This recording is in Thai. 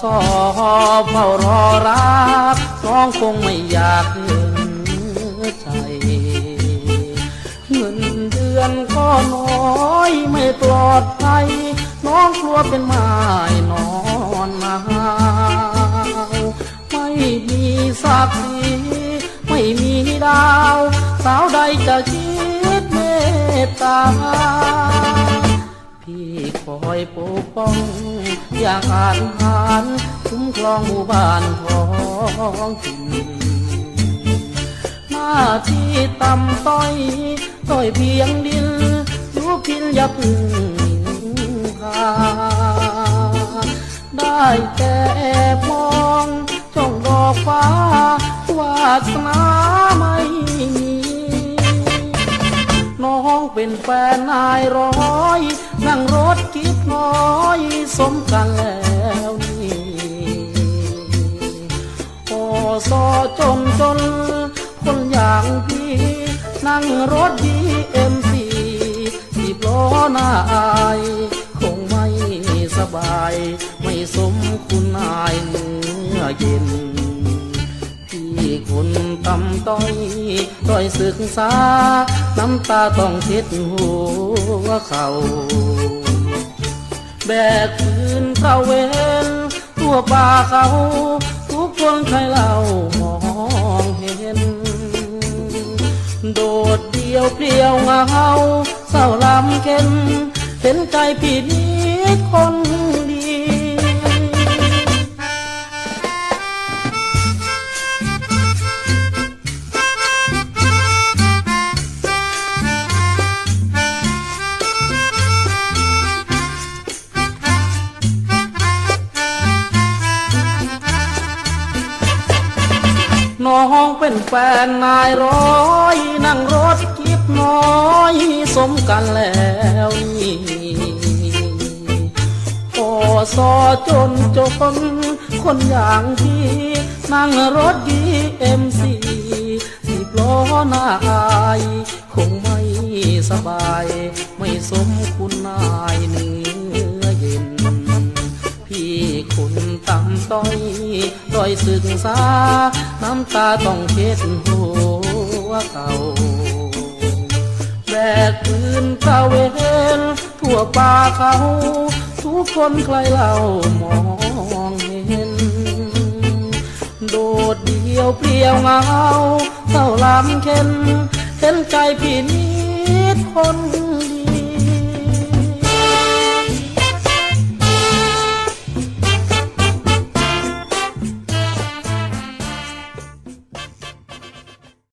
สอเฝ้ารอรักน้องคงไม่อยากเห็นใจ เงินเดือนก็น้อยไม่ปลอดภัยน้องกลัวเป็นไม้นอนหนาวไม่มีสักสีไม่มีดาว สาวใดจะคิดเมตตา พี่คอยปกป้อง อยากอ่านหานคุ้มครองหมู่บ้านทองถิ่นหน้าที่ต่ำต้อยต้อยเพียงดินรู้พินอย่าพึ่งนินทาได้แต่แอบมองจ้องดอกฟ้าวาสนา เป็นแฟนนายร้อย นั่งรถกิ๊บน้อย สมกันแล้วนี่โอซอจนจน คนอย่างพี่ นั่งรถดีเอ็มซีสิบล้อหน้าอายคงไม่สบาย ไม่สมคุณนายเนื้อเย็น ต่ำต้อยต้อยศึกษา น้ำตาต้องเช็ดหัวเขาแบกปืนเข้าเวนทั่วป่าเขา ทุกคนใครเล่ามองเห็น โดดเดียวเปลี่ยวเหงาเศร้าลำเค็นเห็นใจพี่นิดคน น้องเป็นแฟนนายร้อยนั่งรถกิบน้อยสมกันแล้วนี่โอซอจนจนคนอย่างพี่นั่งรถดีเอ็มซีสิบล้อหน้าอาย คงไม่สบาย ไม่สมคุณนายเนื้อ ต้อยต้อยศึกษา น้ำตาต้องเช็ดหัวเขาแบกปืนตะเวนทั่วป่าเขา ทุกคนใครเล่ามองเห็น โดดเดียวเปลี่ยวเหงาเศร้าลำเค็นเห็นใจพี่นิดคนเดี